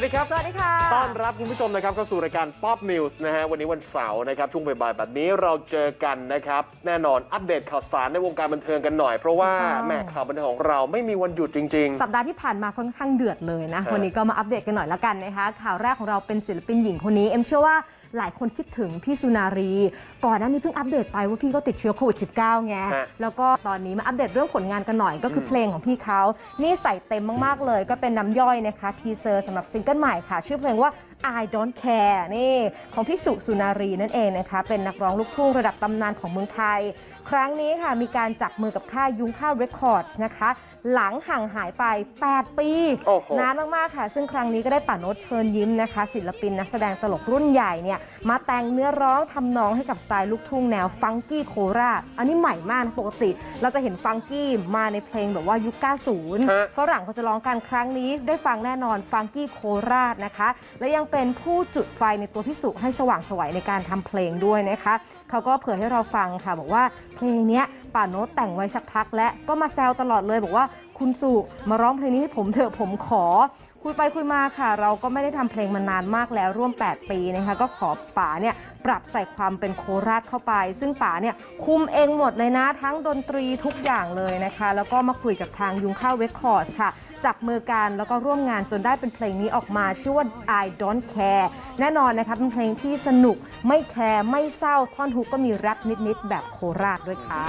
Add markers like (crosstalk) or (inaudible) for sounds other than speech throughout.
วัสดีครับ สวัสดีค่ะ ต้อนรับคุณผู้ชมนะครับเข้าสู่รายการ Pop News นะฮะ วันนี้วันเสาร์นะครับ ช่วงบ่ายๆแบบนี้เราเจอกันนะครับ แน่นอนอัปเดตข่าวสารในวงการบันเทิงกันหน่อย เพราะว่าถูกต้องแหม่ข่าวบันเทิงของเราไม่มีวันหยุดจริงสัปดาห์ที่ผ่านมาค่อนข้างเดือดเลยนะครับวันนี้ก็มาอัปเดตกันหน่อยละกันนะคะ ข่าวแรกของเราเป็นศิลปินหญิงคนนี้ เอ็มเชื่อว่าหลายคนคิดถึงพี่สุนารี ก่อนหน้านี้เพิ่งอัปเดตไปว่าพี่ก็ติดเชื้อโควิด -19 ไง ฮะแล้วก็ตอนนี้มาอัปเดตเรื่องผลงานกันหน่อยก็คือเพลงของพี่เขา นี่ใส่เต็มมากๆเลย ก็เป็นน้ำย่อยนะคะ ทีเซอร์สำหรับซิงเกิลใหม่ค่ะ ชื่อเพลงว่า I don't care นี่ ของพี่สุสุนารีนั่นเองนะคะ เป็นนักร้องลูกทุ่งระดับตำนานของเมืองไทย ครั้งนี้ค่ะมีการจับมือกับค่ายยุ้งข้าวเรคคอร์ดนะคะ หลังห่างหายไป 8 ปีโอ้โห นานมากๆค่ะ ซึ่งครั้งนี้ก็ได้ป่าโนตเชิญยิ้มนะคะ ศิลปินนักแสดงตลกรุ่นใหญ่เนี่ยมาแต่งเนื้อร้องทำนองให้กับสไตล์ลูกทุ่งแนวฟังกี้โคราชอันนี้ใหม่มากนะปกติ เราจะเห็นฟังกี้มาในเพลงแบบว่ายุค ฮะ 90 ฝรั่งเขาจะร้องกันครั้งนี้ได้ฟังแน่นอนฟังกี้โคราชนะคะ และยังเป็นผู้จุดไฟในตัวพิสุให้สว่างไสวัยในการทำเพลงด้วยนะคะ เขาก็เผยให้เราฟังค่ะ บอกว่าเพลงเนี้ยป่าโน้ตแต่งไว้สักพักและก็มาแซวตลอดเลย บอกว่าคุณสุมาร้องเพลงนี้ให้ผมเถอะผมขอ คุยไปคุยมาค่ะ เราก็ไม่ได้ทำเพลงมานานมากแล้วร่วม 8 ปีนะคะ ก็ขอป๋าเนี่ยปรับใส่ความเป็นโคราชเข้าไป ซึ่งป๋าเนี่ยคุมเองหมดเลยนะ ทั้งดนตรีทุกอย่างเลยนะคะ แล้วก็มาคุยกับทางยุงข้าวเรคคอร์ดค่ะ จับมือกันแล้วก็ร่วมงานจนได้เป็นเพลงนี้ออกมาชื่อว่า I don't care แน่นอนนะคะเป็นเพลงที่สนุกไม่แคร์ไม่เศร้าท่อนฮุกก็มีแรปนิดๆ แบบโคราชด้วยค่ะ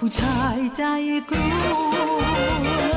ผู้ชายใจกลัว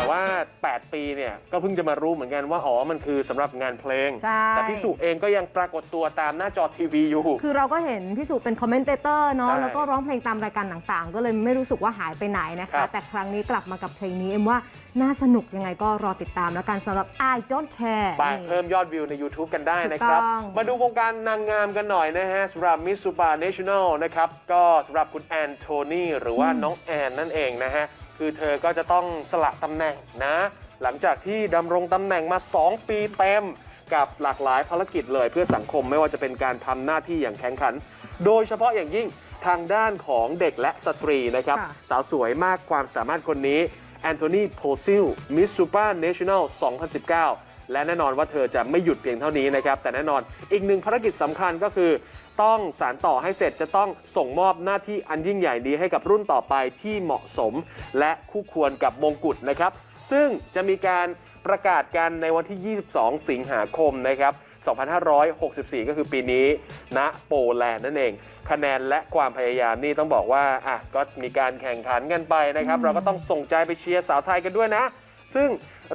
แต่ว่า 8 ปีเนี่ยก็เพิ่งจะมารู้เหมือนกันว่าอ๋อมันคือสำหรับงานเพลง ใช่ แต่พี่สุเองก็ยังปรากฏตัวตามหน้าจอทีวีอยู่ คือเราก็เห็นพี่สุเป็นคอมเมนเตเตอร์เนาะใช่แล้วก็ร้องเพลงตามรายการต่างๆ ก็เลยไม่รู้สึกว่าหายไปไหนนะครัคะ บ แต่ครั้งนี้กลับมากับเพลงนี้เอ็มว่าน่าสนุกยังไงก็รอติดตามแล้วกันสำหรับ I don't care ไปนี่ เพิ่มยอดวิวใน YouTube กันได้นะครับ ถูกต้อง มาดูวงการนางงามกันหน่อยนะฮะสำหรับ Miss Super National นะครับ ก็สำหรับคุณแอนโทนีหรือว่าน้องแอนนั่นเองนะฮะ คือเธอก็จะต้องสละตำแหน่งนะ หลังจากที่ดำรงตำแหน่งมา 2 ปีเต็มกับหลากหลายภารกิจเลยเพื่อสังคมไม่ว่าจะเป็นการทำหน้าที่อย่างแข็งขัน โดยเฉพาะอย่างยิ่งทางด้านของเด็กและสตรีนะครับ ค่ะ สาวสวยมากความสามารถคนนี้แอนโทนีโพซิลมิสซูเปอร์เนชั่นแนล2019 และแน่นอนว่าเธอจะไม่หยุดเพียงเท่านี้นะครับ แต่แน่นอนอีกหนึ่งภารกิจสำคัญก็คือ ต้องสารต่อให้เสร็จจะต้องส่งมอบหน้าที่อันยิ่งใหญ่นี้ให้กับรุ่นต่อไปที่เหมาะสม และคู่ควรกับมงกุฎนะครับ ซึ่งจะมีการประกาศกันในวันที่ 22 สิงหาคมนะครับ 2564 ก็คือปีนี้ณโปแลนด์นั่นเอง คะแนนและความพยายามนี่ต้องบอกว่าอะก็มีการแข่งขันกันไปนะครับ เราก็ต้องส่งใจไปเชียร์สาวไทยกันด้วยนะ ซึ่ง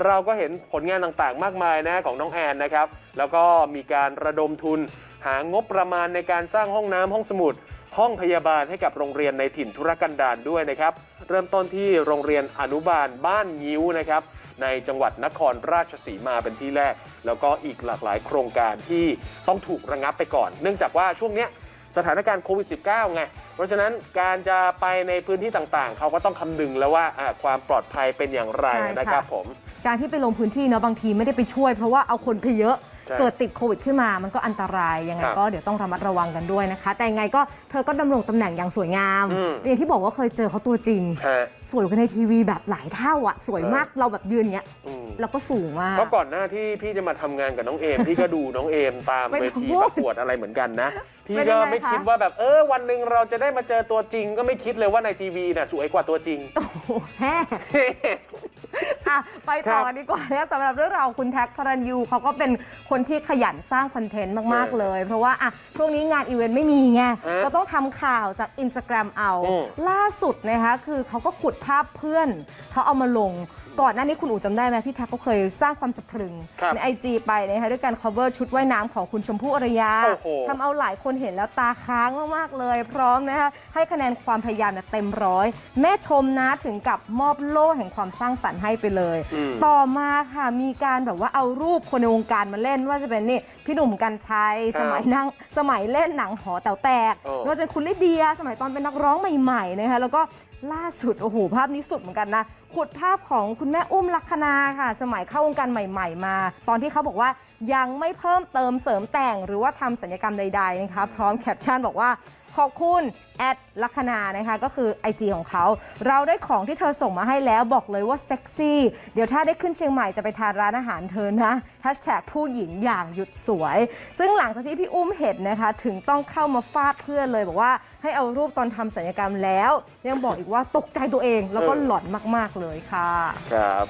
เราก็เห็นผลงานต่างๆ มากมายนะของน้องแอนนะครับ แล้วก็มีการระดมทุน หางบประมาณในการสร้างห้องน้ำห้องสมุด ห้องพยาบาลให้กับโรงเรียนในถิ่นธุรกันดารด้วยนะครับ เริ่มต้นที่โรงเรียนอนุบาลบ้านงิ้วนะครับในจังหวัดนครราชสีมาเป็นที่แรก แล้วก็อีกหลากหลายโครงการที่ต้องถูกระงับไปก่อน เนื่องจากว่าช่วงเนี้ยสถานการณ์โควิด -19 ไง เพราะฉะนั้นการจะไปในพื้นที่ต่างๆ เขาก็ต้องคำนึงแล้วว่าอะความปลอดภัยเป็นอย่างไรใช่ค่ะนะครับผม การที่ไปลงพื้นที่เนาะบางทีไม่ได้ไปช่วยเพราะว่าเอาคนไปเยอะ ใช่เกิดติดโควิดขึ้นมามันก็อันตรายยังไงครับก็เดี๋ยวต้องระมัดระวังกันด้วยนะคะ แต่ยังไงก็เธอก็ดำรงตำแหน่งอย่างสวยงามอืม อย่างที่บอกว่าเคยเจอเขาตัวจริง ฮะ สวยกว่าในทีวีแบบหลายเท่าอะสวยมากเราแบบยืนเงี้ยอืม แล้วก็สูงมาก เพราะก่อนหน้าที่พี่จะมาทำงานกับน้องเอม พี่ก็ดูน้องเอมตามไม่เวต้องทีพูดประกวดอะไรเหมือนกันนะ พี่เป็นยัก็งไงไม่คะ คิดว่าแบบเออวันหนึ่งเราจะได้มาเจอตัวจริง ก็ไม่คิดเลยว่าในทีวีน่ะสวยกว่าตัวจริง โอ้โหแฮ่ อะไปต่อครับดีกว่านะสำหรับเรื่องราวของคุณแท็กพระรันยูเขาก็เป็นคนที่ขยันสร้างคอนเทนต์มากเออๆเลย เพราะว่าอะช่วงนี้งานอีเวนต์ไม่มีไงฮะก็ต้องทำข่าวจาก Instagram เอา อืมล่าสุดนะคะคือเขาก็ขุดภาพเพื่อน เขาเอามาลง ก่อนหน้านี้คุณอู๋จำได้ไหมพี่แท็กเขาเคยสร้างความสะพรึง ครับในไอจไปนะคะด้วยการ cover ชุดว่ายน้ำของคุณชมพู่อารยาโอ้โห ทำเอาหลายคนเห็นแล้วตาค้างมาก ๆ เลย พร้อมนะคะให้คะแนนความพยายามเนี่ยเต็มร้อย แม่ชมนะถึงกับมอบโล่แห่งความสร้างสรรค์ให้ไปเลย อืม ต่อมาค่ะมีการแบบว่าเอารูปคนในวงการมาเล่นว่าจะเป็นนี่พี่หนุ่มกัญชัยครับสมัยนั่งสมัยเล่นหนังหอแต๋วแตกโอ้ไม่ว่าจะเป็นคุณลิเดีย สมัยตอนเป็นนักร้องใหม่ๆนะคะแล้วก็ล่าสุด โอ้โห ภาพนี้สุดเหมือนกันนะ ขุดภาพของคุณแม่อุ้มลักษณาค่ะ สมัยเข้าวงการใหม่ ๆ มา ตอนที่เขาบอกว่ายังไม่เพิ่มเติมเสริมแต่ง หรือว่าทำศัลยกรรมใดๆนะคะ พร้อมแคปชั่นบอกว่า ขอบคุณแอดลัคนานะคะก็คือ IG ของเขา เราได้ของที่เธอส่งมาให้แล้วบอกเลยว่าเซ็กซี่ เดี๋ยวถ้าได้ขึ้นเชียงใหม่จะไปทานร้านอาหารเธอนะแฮชแท็กผู้หญิงอย่างหยุดสวย ซึ่งหลังจากที่พี่อุ้มเห็นนะคะ ถึงต้องเข้ามาฟาดเพื่อนเลย บอกว่าให้เอารูปตอนทำศัลยกรรมแล้ว ยังบอกอีกว่าตกใจตัวเองแล้วก็หลอนมาก ๆเลยค่ะ ครับ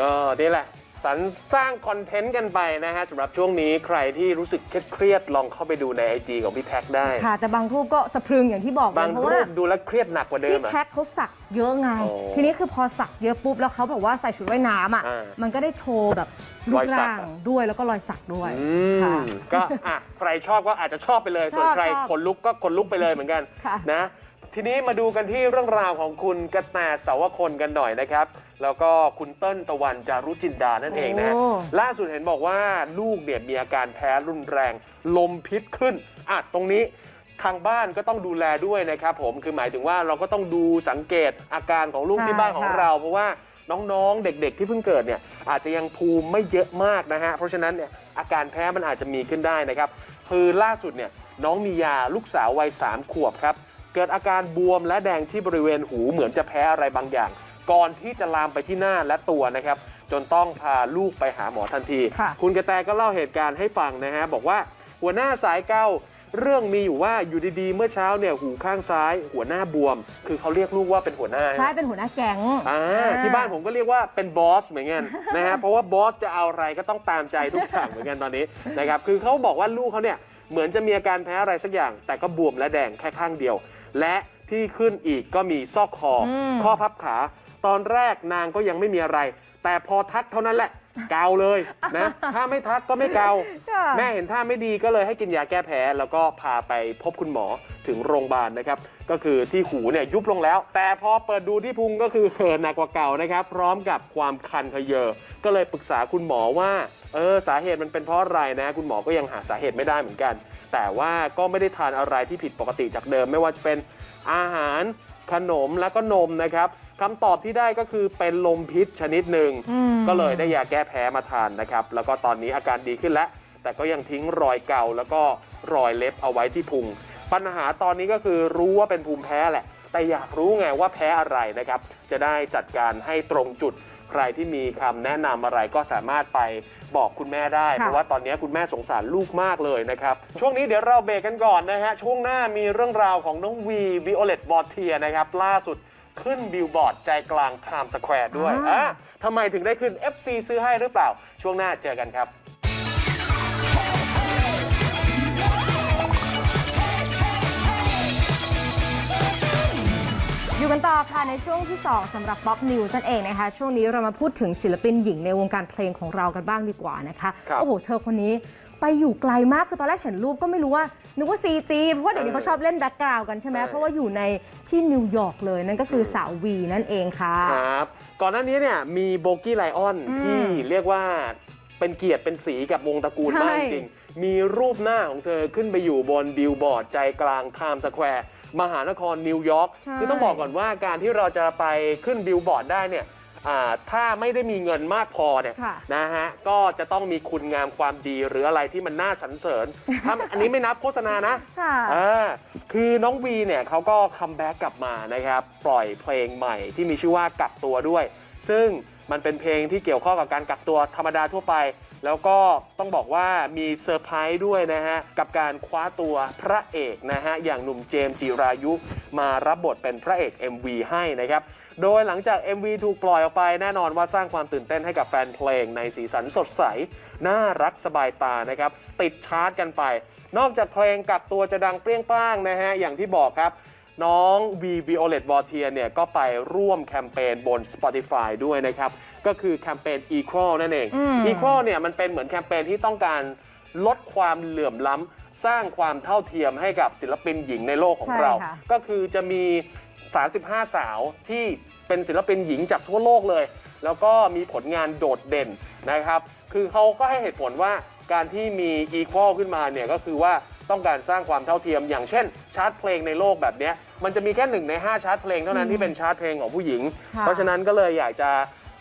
ก็นี่แหละ สรรสร้างคอนเทนต์กันไปนะฮะสำหรับช่วงนี้ใครที่รู้สึกเครียดๆลองเข้าไปดูใน IG ของพี่แท็กได้ ค่ะ แต่บางรูปก็สะพรึงอย่างที่บอกเลบางยเพราะรูว่าปดูแล้วเครียดหนักกว่าเดิพี่มอะ แท็กเขาสักเยอะไง โอ้ทีนี้คือพอสักเยอะปุ๊บแล้วเขาบอกว่าใส่ชุดว่ายน้ำอะอ่ามันก็ได้โชว์แบบรูรปอยสักร่างอะ ด้วยแล้วก็รอยสักด้วยอืค่ะ มก็อะใครชอบก็อาจจะชอบไปเลย ส่วนชอบใครชอบขนลุกก็ขนลุกไปเลยเหมือนกันค่ะ นะ ทีนี้มาดูกันที่เรื่องราวของคุณกระแตสาวคนกันหน่อยนะครับ แล้วก็คุณเติ้ลตะวันจารุจินดานั่นเองนะฮะโอ้ ล่าสุดเห็นบอกว่าลูกเนี่ยมีอาการแพ้รุนแรง ลมพิษขึ้นอะตรงนี้ทางบ้านก็ต้องดูแลด้วยนะครับผมคือหมายถึงว่าเราก็ต้องดูสังเกตอาการของลูกใช่ที่บ้านของค่ะ เรา เพราะว่าน้องๆเด็กๆ ที่เพิ่งเกิดเนี่ยอาจจะยังภูมิไม่เยอะมากนะฮะเพราะฉะนั้นเนี่ยอาการแพ้มันอาจจะมีขึ้นได้นะครับคือล่าสุดเนี่ยน้องมียาลูกสาววัย3ขวบครับ เกิดอาการบวมและแดงที่บริเวณหูเหมือนจะแพ้อะไรบางอย่าง ก่อนที่จะลามไปที่หน้าและตัวนะครับ จนต้องพาลูกไปหาหมอทันทีค่ะคุณกระแตก็เล่าเหตุการณ์ให้ฟังนะฮะบอกว่าหัวหน้าสายเก้าเรื่องมีอยู่ว่าอยู่ดีๆ เมื่อเช้าเนี่ยหูข้างซ้าย หัวหน้าบวม คือเขาเรียกลูกว่าเป็นหัวหน้าใช่เป็นหัวหน้าแก๊งอ่าอ่าที่บ้านผมก็เรียกว่าเป็นบอสเหมือนกันนะฮะเพราะว่าบอสจะเอาอะไรก็ต้องตามใจทุกอย่างเหมือนกันตอนนี้นะครับคือเขาบอกว่าลูกเขาเนี่ยเหมือนจะมีอาการแพ้อะไรสักอย่าง แต่ก็บวมและแดงแค่ข้างเดียว และที่ขึ้นอีกก็มีซอกคออมข้อพับขา ตอนแรกนางก็ยังไม่มีอะไร แต่พอทักเท่านั้นแหละ เกาเลยนะ ถ้าไม่ทักก็ไม่เกา ค่ะแม่เห็นท่าไม่ดีก็เลยให้กินยาแก้แพ้ แล้วก็พาไปพบคุณหมอถึงโรงพยาบาลนะครับ ก็คือที่หูเนี่ยยุบลงแล้ว แต่พอเปิดดูที่พุงก็คือเหินหนักกว่าเก่านะครับ พร้อมกับความคันเขยอ ก็เลยปรึกษาคุณหมอว่า เออสาเหตุมันเป็นเพราะอะไรนะ คุณหมอก็ยังหาสาเหตุไม่ได้เหมือนกัน แต่ว่าก็ไม่ได้ทานอะไรที่ผิดปกติจากเดิม ไม่ว่าจะเป็นอาหารขนมและก็นมนะครับคำตอบที่ได้ก็คือเป็นลมพิษชนิดหนึ่งอืมก็เลยได้ยาแก้แพ้มาทานนะครับ แล้วก็ตอนนี้อาการดีขึ้นแล้ว แต่ก็ยังทิ้งรอยเก่าแล้วก็รอยเล็บเอาไว้ที่พุง ปัญหาตอนนี้ก็คือรู้ว่าเป็นภูมิแพ้แหละ แต่อยากรู้ไงว่าแพ้อะไรนะครับ จะได้จัดการให้ตรงจุด ใครที่มีคำแนะนำอะไรก็สามารถไปบอกคุณแม่ได้ค่ะเพราะว่าตอนนี้คุณแม่สงสารลูกมากเลยนะครับ ช่วงนี้เดี๋ยวเราเบรกกันก่อนนะฮะ ช่วงหน้ามีเรื่องราวของน้องวีวิโอเลตบอร์เทียนะครับ ล่าสุดขึ้นบิลบอร์ดใจกลางไทม์สแควร์ด้วยอ่าอะทำไมถึงได้ขึ้น FC ซื้อให้หรือเปล่า ช่วงหน้าเจอกันครับ อยู่กันต่อค่ะในช่วงที่ 2สำหรับ Pop News นั่นเองนะคะ ช่วงนี้เรามาพูดถึงศิลปินหญิงในวงการเพลงของเรากันบ้างดีกว่านะคะครับโอ้โห เธอคนนี้ไปอยู่ไกลมากคือตอนแรกเห็นรูปก็ไม่รู้ว่านึกว่า CG เพราะว่าเดี๋ยวนี้เออเขาชอบเล่นแบ็กกราวด์กันใช่ไหมใช่เพราะว่าอยู่ในที่นิวยอร์กเลยนั่นก็คือสาววีนั่นเองค่ะครับก่อนหน้านี้เนี่ยมีโบกี้ไลออนอืมที่เรียกว่าเป็นเกียรติเป็นสีกับวงตระกูลใช่มากจริงๆมีรูปหน้าของเธอขึ้นไปอยู่บนบิลบอร์ดใจกลางไทม์สแควร์ มหานครนิวยอร์กใช่ คือต้องบอกก่อนว่าการที่เราจะไปขึ้นบิลบอร์ดได้เนี่ยอ่าถ้าไม่ได้มีเงินมากพอเนี่ยค่ะนะฮะก็จะต้องมีคุณงามความดีหรืออะไรที่มันน่าสรรเสริญถ้าอันนี้ไม่นับโฆษณานะค่ะ อ่าคือน้องวีเนี่ยเขาก็คัมแบ็กกลับมานะครับ ปล่อยเพลงใหม่ที่มีชื่อว่ากักตัวด้วย ซึ่ง มันเป็นเพลงที่เกี่ยวข้องกับการกักตัวธรรมดาทั่วไป แล้วก็ต้องบอกว่ามีเซอร์ไพรส์ด้วยนะฮะ กับการคว้าตัวพระเอกนะฮะ อย่างหนุ่มเจมส์จิรายุ มารับบทเป็นพระเอก MV ให้นะครับ โดยหลังจาก MV ถูกปล่อยออกไปแน่นอนว่าสร้างความตื่นเต้นให้กับแฟนเพลงในสีสันสดใส น่ารักสบายตานะครับติดชาร์ตกันไป นอกจากเพลงกักตัวจะดังเปรี้ยงป้างนะฮะอย่างที่บอกครับ น้องวีวิโอเลตวอเทียเนี่ยก็ไปร่วมแคมเปญบน Spotify ด้วยนะครับ ก็คือแคมเปญ Equal นั่นเองอืม Equal เนี่ยมันเป็นเหมือนแคมเปญที่ต้องการลดความเหลื่อมล้ำ สร้างความเท่าเทียมให้กับศิลปินหญิงในโลกของใช่เราค่ะ ก็คือจะมี 35 สาวที่เป็นศิลปินหญิงจากทั่วโลกเลย แล้วก็มีผลงานโดดเด่นนะครับ คือเขาก็ให้เหตุผลว่าการที่มี Equal ขึ้นมาเนี่ยก็คือว่า ต้องการสร้างความเท่าเทียม อย่างเช่น ชาร์ตเพลงในโลกแบบนี้ มันจะมีแค่หนึ่งใน 5 ชาร์ตเพลงเท่านั้นที่เป็นชาร์ตเพลงของผู้หญิง ค่ะ เพราะฉะนั้นก็เลยอยากจะ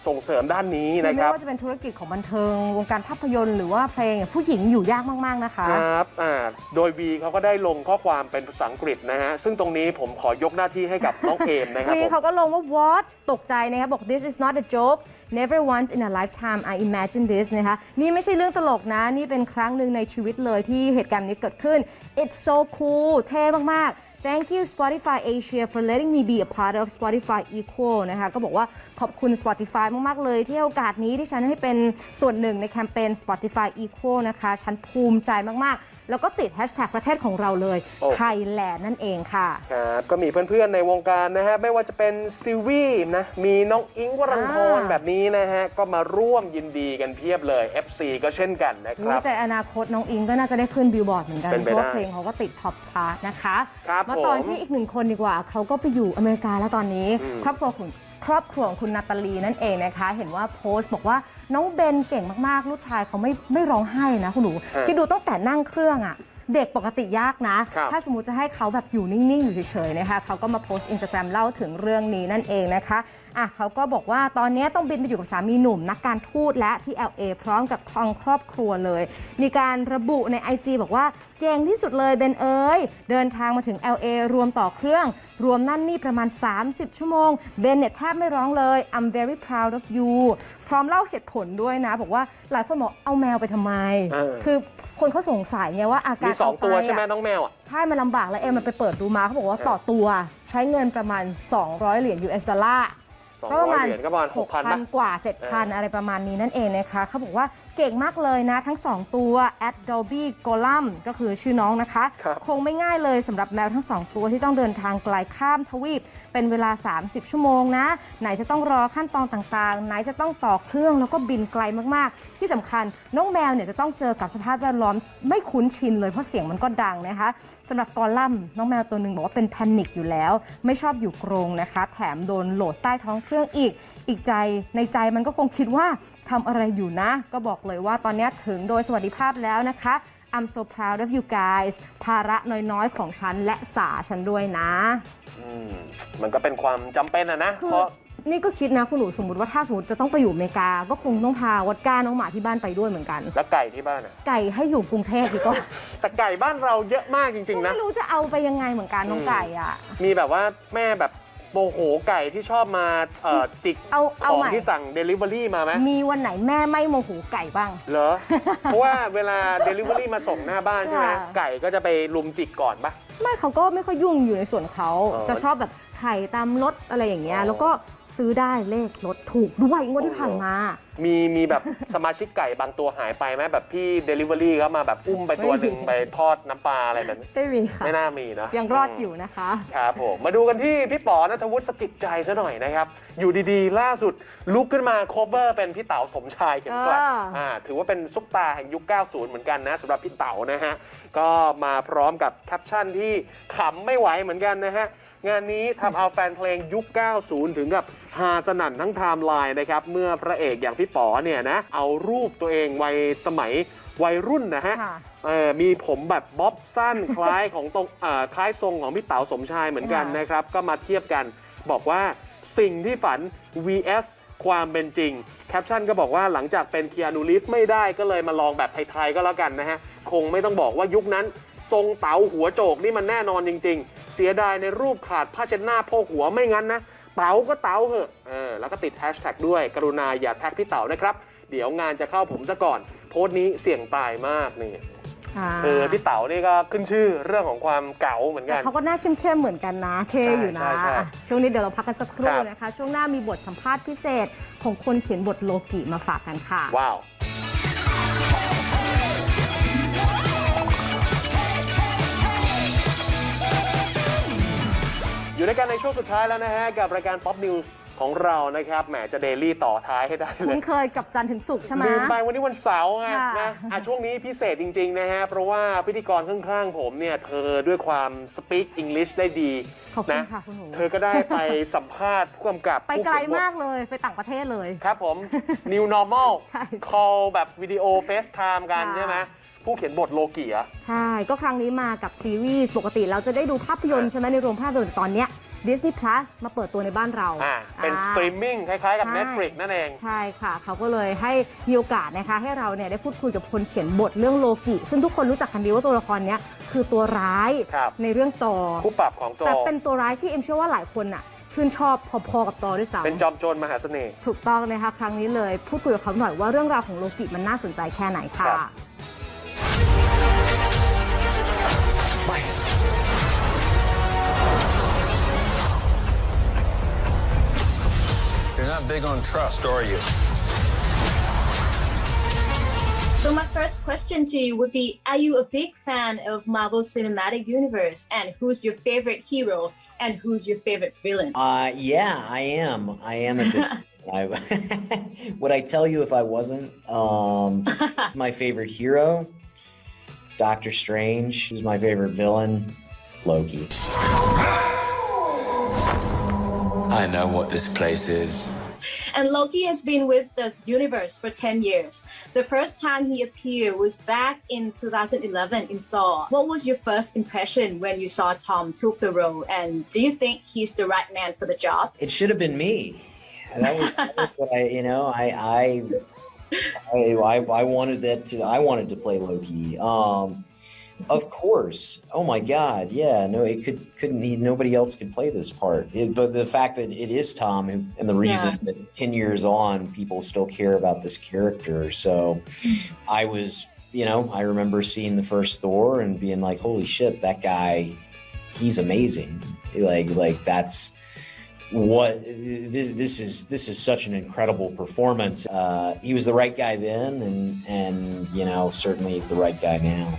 ส่งเสริมด้านนี้คือนะคไม่รับ ว่าจะเป็นธุรกิจของบันเทิง วงการภาพยนตร์หรือว่าเพลงเนี่ยผู้หญิงอยู่ยากมากๆนะคะ ครับอ่าโดยวีเขาก็ได้ลงข้อความเป็นภาษาอังกฤษนะฮะ ซึ่งตรงนี้ผมขอยกหน้าที่ให้กับน้องเอมนะครับวีผม เขาก็ลงว่า what ตกใจนะคะบอก this is not a joke never once in a lifetime I imagine this นะคะ นี่ไม่ใช่เรื่องตลกนะ นี่เป็นครั้งหนึ่งในชีวิตเลยที่เหตุการณ์นี้เกิดขึ้น it's so cool เท่มากๆ Thank you Spotify Asia for letting me be a part of Spotify Equal นะคะ ก็บอกว่าขอบคุณ Spotify มาก ๆ เลยที่โอกาสนี้ที่ฉันให้เป็นส่วนหนึ่งในแคมเปญ Spotify Equal นะคะ ฉันภูมิใจมาก ๆ แล้วก็ติดแฮชแท็กประเทศของเราเลยโอ้ ไทยแลนด์นั่นเองค่ะ ครับก็มีเพื่อนๆ ในวงการนะฮะ ไม่ว่าจะเป็นซิลวี่นะมีน้องอิงค์วรันทรอ่า แบบนี้นะฮะ ก็มาร่วมยินดีกันเพียบเลย FC ก็เช่นกันนะคอุ๊รัยบแต่อนาคตน้องอิงก็น่าจะได้ขึ้นบิลบอร์ดเหมือนกันเป็นเพไปราะว่าได้เพลงเขาก็ติดท็อปชาร์ตนะคะ ครับมาตอนผมที่อีกหนึ่งคนดีกว่า เขาก็ไปอยู่อเมริกาแล้วตอนนี้ ครอบครัวคุณ ครอบครัวของคุณนาตาลีนั่นเองนะคะ เห็นว่าโพสต์บอกว่าน้องเบนเก่งมากๆ ลูกชายเขาไม่ไม่ร้องไห้นะคุณหนูฮะคิดดูตั้งแต่นั่งเครื่องอะเด็กปกติยากนะครับถ้าสมมติจะให้เขาแบบอยู่นิ่ง ๆ อยู่เฉย ๆ นะคะ เขาก็มาโพสต์อินสตาแกรมเล่าถึงเรื่องนี้นั่นเองนะคะ อะเขาก็บอกว่าตอนนี้ต้องบินไปอยู่กับสามีหนุ่ม นักการทูตและที่ LA พร้อมกับทางครอบครัวเลย มีการระบุใน IG บอกว่า เก่งที่สุดเลยเบนเอ้ยเดินทางมาถึง LA รวมต่อเครื่อง รวมนั่นนี่ประมาณ 30 ชั่วโมง เบนเนี่ยแทบไม่ร้องเลย I'm very proud of you พร้อมเล่าเหตุผลด้วยนะ บอกว่าหลายคนบอกเอาแมวไปทำไม เออ คือคนเขาสงสัยไงว่าอาการมีสองเาปตัวใช่ไหมอะ น้องแมวอะ ใช่ มันลำบากแล้วเอ็มมันไปเปิดดูมาเขาบอกว่าต่อตัวใช้เงินประมาณ 200 เหรียญ US ดอลลาร์200ก็ประมาณเหรียญก็ประมาณ6,000ป่ะ6,000 กว่า 7,000 อะไรประมาณนี้นั่นเองนะคะเขาบอกว่า เก่งมากเลยนะทั้ง 2 ตัว Adobe Golem ก็คือชื่อน้องนะคะ ครับ คงไม่ง่ายเลยสำหรับแมวทั้ง 2 ตัวที่ต้องเดินทางไกลข้ามทวีป เป็นเวลา 30 ชั่วโมงนะ ไหนจะต้องรอขั้นตอนต่างๆ ไหนจะต้องต่อเครื่องแล้วก็บินไกลมากๆ ที่สำคัญน้องแมวเนี่ยจะต้องเจอกับสภาพแวดล้อมไม่คุ้นชินเลยเพราะเสียงมันก็ดังนะคะสำหรับกอลัมน์น้องแมวตัวหนึ่งบอกว่าเป็นแพนิคอยู่แล้ว ไม่ชอบอยู่กรงนะคะ แถมโดนโหลดใต้ท้องเครื่องอีก อีกใจในใจมันก็คงคิดว่าทำอะไรอยู่นะ ก็บอกเลยว่าตอนนี้ถึงโดยสวัสดิภาพแล้วนะคะ I'm so proud of you guys ภาระน้อยๆของฉันและสาฉันด้วยนะอืมมันก็เป็นความจำเป็นอะนะคือเพราะ นี่ก็คิดนะคุณหนูสมมติว่าถ้าสมมติจะต้องไปอยู่อเมริกา ก็คงต้องพาวัดก้าน้องหมาที่บ้านไปด้วยเหมือนกัน แล้วไก่ที่บ้านอะไก่ให้อยู่กรุงเทพดีกว่าแต่ไก่บ้านเราเยอะมากจริง ๆ นะ ไม่รู้จะเอาไปยังไงเหมือนกันน้องไก่อะ มีแบบว่าแม่แบบ โมโหไก่ที่ชอบมาเอ่อจิกเอาขเอาองใหม่ ที่สั่ง Delivery มาไหมมีวันไหนแม่ไม่โมโหไก่บ้าง เหรอ เพราะว่าเวลา Delivery มาส่งหน้าบ้านใช่ไหมค่ะ ไก่ก็จะไปลุมจิกก่อนปะ ไม่เขาก็ไม่ค่อยยุ่งอยู่ในส่วนเขาอ๋อจะชอบแบบไข่ตามรถอะไรอย่างเงี้ย อ๋อแล้วก็ ซื้อได้เลขรถถูกด้วยงวดที่ผ่านมา มีมีแบบสมาชิกไก่บางตัวหายไปไหมแบบพี่ Delivery เขามาแบบอุ้มไปตัวหนึ่งไม่มีไปทอดน้ำปลาอะไรแบบนี้ไม่มีค่ะ ไม่น่ามีเนอะยังรอดอยู่นะคะ ครับผมมาดูกันที่พี่ป๋อนัทวุฒิสกิจใจซะหน่อยนะครับ อยู่ดีๆ ล่าสุดลุกขึ้นมา cover เป็นพี่เต๋าสมชายเข็มกลัดอ่าอ่าถือว่าเป็นซุปตาแห่งยุค 90 เหมือนกันนะสำหรับพี่เต๋านะฮะ ก็มาพร้อมกับแคปชั่นที่ขำไม่ไหวเหมือนกันนะฮะ งานนี้ทำเอาแฟนเพลงยุค 90 ถึงกับฮาสนั่นทั้งไทม์ไลน์นะครับ เมื่อพระเอกอย่างพี่ป๋อเนี่ยนะ เอารูปตัวเองวัยสมัยวัยรุ่นนะฮะ ค่ะ เออมีผมแบบบ๊อบสั้น คล้ายของตรงเอ่อคล้ายทรงของพี่เต๋าสมชายเหมือนกันค่ะ นะครับ ก็มาเทียบกัน บอกว่าสิ่งที่ฝัน vs ความเป็นจริง แคปชั่นก็บอกว่าหลังจากเป็นเคียนูรีฟไม่ได้ก็เลยมาลองแบบไทย ๆ ก็แล้วกันนะฮะ คงไม่ต้องบอกว่ายุคนั้น ทรงเต๋าหัวโจกนี่มันแน่นอนจริง ๆ เสียดายในรูปขาดผ้าเช็ดหน้าโพกหัวไม่งั้นนะเต๋าก็เต๋าเหอะเออแล้วก็ติดแฮชแท็กด้วย กรุณาอย่าแท็กพี่เต๋านะครับ เดี๋ยวงานจะเข้าผมซะก่อน โพสต์นี้เสี่ยงตายมากนี่ค่ะเออพี่เต๋านี่ก็ขึ้นชื่อเรื่องของความเก๋าเหมือนกันเขาก็หน้าเข้มๆเหมือนกันนะ เท่อยู่นะใช่ใช่อะช่วงนี้เดี๋ยวเราพักกันสักครู่ครับนะคะ ช่วงหน้ามีบทสัมภาษณ์พิเศษของคนเขียนบทโลกิมาฝากกันค่ะ ว้าว อยู่ด้วยกันในช่วงสุดท้ายแล้วนะฮะ กับรายการ Pop News ของเรานะครับ แหมจะเดลี่ต่อท้ายให้ได้เลคุ้ยนเคยกับจันทร์ถึงศุกร์ใช่ไหม ลืมไปวันนี้วันเสาร์ไงค่ะนะอะช่วงนี้พิเศษจริง ๆ นะฮะ เพราะว่าพิธีกรข้าง ๆ ผมเนี่ย เธอด้วยความ speak English ได้ดีขอบคุณนะค่ะคุณหนู เธอก็ได้ไปสัมภาษณ์ผู้กำกับไปผู้ไกลเขียนบท มากเลยไปต่างประเทศเลย ครับผม New Normal ใช่ call แบบวิดีโอ FaceTime กันค่ะใช่ไหม ผู้เขียนบทโลกิอะใช่ ก็ครั้งนี้มากับซีรีส์ปกติเราจะได้ดูภาพยนตร์ใช่ไหมในโรงภาพยนตร์ตอนเนี้ย Disney Plus มาเปิดตัวในบ้านเราอ่าเป็นอ่าสตรีมมิ่งคล้ายๆกับใช่ Netflix นั่นเอง ใช่ค่ะ เขาก็เลยให้มีโอกาสนะคะ ให้เราเนี่ยได้พูดคุยกับคนเขียนบทเรื่องโลกิ ซึ่งทุกคนรู้จักกันดีว่าตัวละครเนี้ยคือตัวร้ายครับ ในเรื่องตอผู้ปรับของจอแต่เป็นตัวร้ายที่เอ็มเชื่อว่าหลายคนน่ะชื่นชอบพอๆกับตอด้วยซ้ำ เป็นจอมโจรมหาเสน่ห์ ถูกต้องนะคะ ครั้งนี้เลยพูดคุยกับเขาหน่อยว่าเรื่องราวของโลกิมันน่าสนใจแค่ไหนค่ะ ครับ You're not big on trust, are you? So my first question to you would be Are you a big fan of Marvel Cinematic Universe? And who's your favorite hero? And who's your favorite villain? Uh, yeah, I am. I am a big. (laughs) I, (laughs) would I tell you if I wasn't? Um, (laughs) my favorite hero, Doctor Strange. Who's my favorite villain? Loki. I know what this place is. And Loki has been with the universe for 10 years. The first time he appeared was back in 2011 in Thor. What was your first impression when you saw Tom took the role? And do you think he's the right man for the job? It should have been me. That was, that was what I, you know, I, I, I, I, I wanted that to. I wanted to play Loki. Um, of course. Oh my God. Yeah. No, it could couldn't. He, nobody else could play this part. It, but the fact that it is Tom, who, and the reason that ten years on, people still care about this character. So, (sighs) I was, you know, I remember seeing the first Thor and being like, "Holy shit, that guy, he's amazing." Like, like that's what this this is this is such an incredible performance. Uh, he was the right guy then, and and you know certainly he's the right guy now.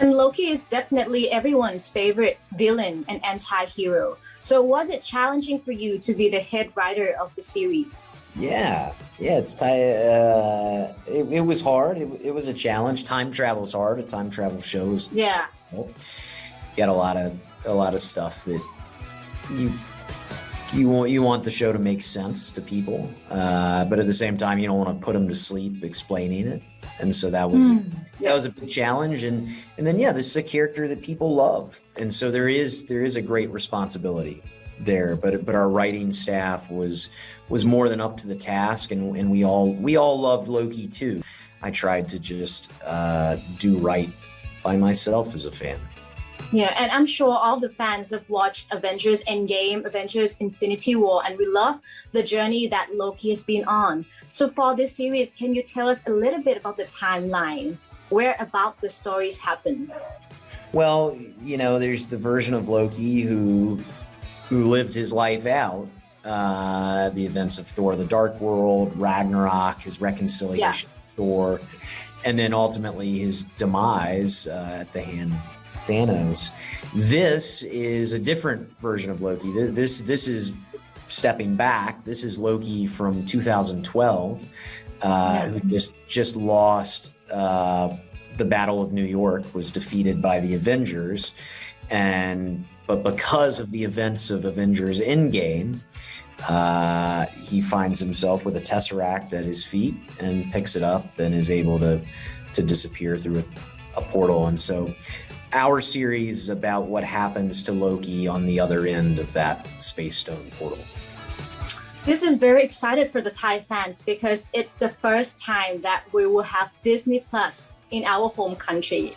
And Loki is definitely everyone's favorite villain and anti hero. So, was it challenging for you to be the head writer of the series? Yeah, yeah, it's ti uh, it, it was hard. It, it was a challenge. Time travel's hard. A time travel shows Yeah. got a lot of a lot of stuff that you you want you want the show to make sense to people, uh, but at the same time you don't want to put them to sleep explaining it. And so that was that was a big challenge. And and then yeah, this is a character that people love, and so there is there is a great responsibility there. But but our writing staff was was more than up to the task, and and we all we all loved Loki too. I tried to just uh, do right by myself as a fan. Yeah, and I'm sure all the fans have watched Avengers Endgame, Avengers Infinity War, and we love the journey that Loki has been on. So, for this series, can you tell us a little bit about the timeline? Where about the stories happen? Well, you know, there's the version of Loki who who lived his life out. Uh, the events of Thor: The Dark World, Ragnarok, his reconciliation with Thor, and then ultimately his demise uh, at the hand of Thanos. This is a different version of Loki. This this is stepping back. This is Loki from 2012, uh, who just just lost uh, the Battle of New York, was defeated by the Avengers, and but because of the events of Avengers Endgame, uh, he finds himself with a tesseract at his feet and picks it up and is able to to disappear through a, a portal. And so, our series is about what happens to Loki on the other end of that space stone portal. This is very excited for the Thai fans because it's the first time that we will have Disney Plus in our home country.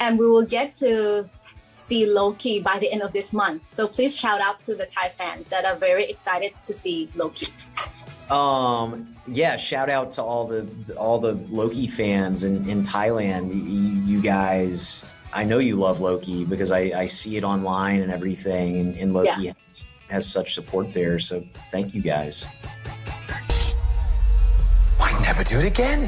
And we will get to see Loki by the end of this month. So please shout out to the Thai fans that are very excited to see Loki. Um, yeah, shout out to all the all the Loki fans in, in Thailand. You, you guys, I know you love Loki because I, I see it online and everything, and, and Loki Yeah. has, has such support there. So thank you guys. Why never do it again?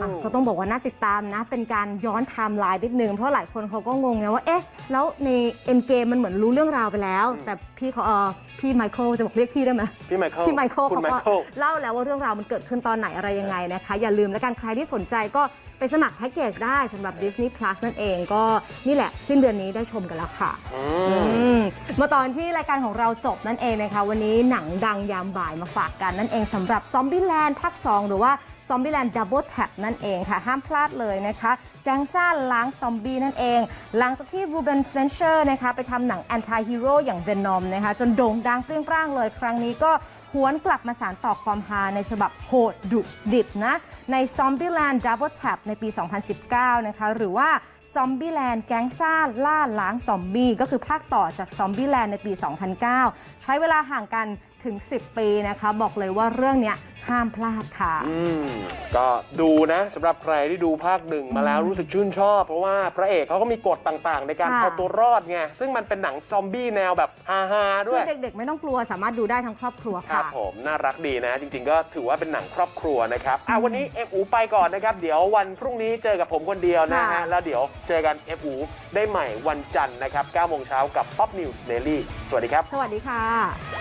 อ่ะก็ต้องบอกว่าน่าติดตามนะ เป็นการย้อนไทม์ไลน์นิดนึง เพราะหลายคนเขาก็งงไงว่า เอ๊ะ แล้วในเอ็นเกมมันเหมือนรู้เรื่องราวไปแล้ว แต่ พี่เขาเออพี่ไมเคิลจะบอกเรียกพี่ได้ไหม พี่ไมเคิลพี่ไมเคิลคุณเขาไมก็เคิล เล่าแล้วว่าเรื่องราวมันเกิดขึ้นตอนไหนอะไรยังไงนะคะ อย่าลืมแล้วกันใครที่สนใจก็ไปสมัครแพ็กเกจได้สำหรับ Disney Plus นั่นเองก็นี่แหละ สิ้นเดือนนี้ได้ชมกันแล้วค่ะ อืมอืมมาตอนที่รายการของเราจบนั่นเองนะคะ วันนี้หนังดังยามบ่ายมาฝากกันนั่นเองสำหรับ Zombieland ภาค 2 หรือว่า Zombieland Double Tap นั่นเองค่ะ ห้ามพลาดเลยนะคะ แก๊งซ่าล้างซอมบี้นั่นเอง หลังจากที่รูเบนเฟนเชอร์นะคะไปทำหนังแอนตี้ฮีโร่อย่าง Venom นะคะจนโด่งดังเปรี้ยงปร้างเลยครั้งนี้ก็หวนกลับมาสารต่อความฮาในฉบับโหดดุดิบนะ ใน Zombieland Double Tap ในปี 2019 นะคะ หรือว่า Zombieland แก๊งซ่าล่าล้างซอมบี้ก็คือภาคต่อจาก Zombieland ในปี 2009 ใช้เวลาห่างกันถึง 10 ปีนะคะ บอกเลยว่าเรื่องเนี้ย ห้ามพลาดค่ะ อืมก็ดูนะสำหรับใครที่ดูภาคหนึ่งมาแล้วรู้สึกชื่นชอบ เพราะว่าพระเอกเขาก็มีกฎต่างๆ ในการค่ะ เอาตัวรอดไงซึ่งมันเป็นหนังซอมบี้แนวแบบฮาๆคืด้วอย เด็กๆ ไม่ต้องกลัวสามารถดูได้ทั้งครอบครัวครัค่ะ บผมน่ารักดีนะ จริงๆ ก็ถือว่าเป็นหนังครอบครัวนะครับอะวันนี้เอฟอูไปก่อนนะครับ เดี๋ยววันพรุ่งนี้เจอกับผมคนเดียวนะฮะ ค่ะ แล้วเดี๋ยวเจอกันเอฟอูได้ใหม่วันจันทร์นะครับ9โมงเช้ากับ Pop News Daily สวัสดีครับ สวัสดีค่ะ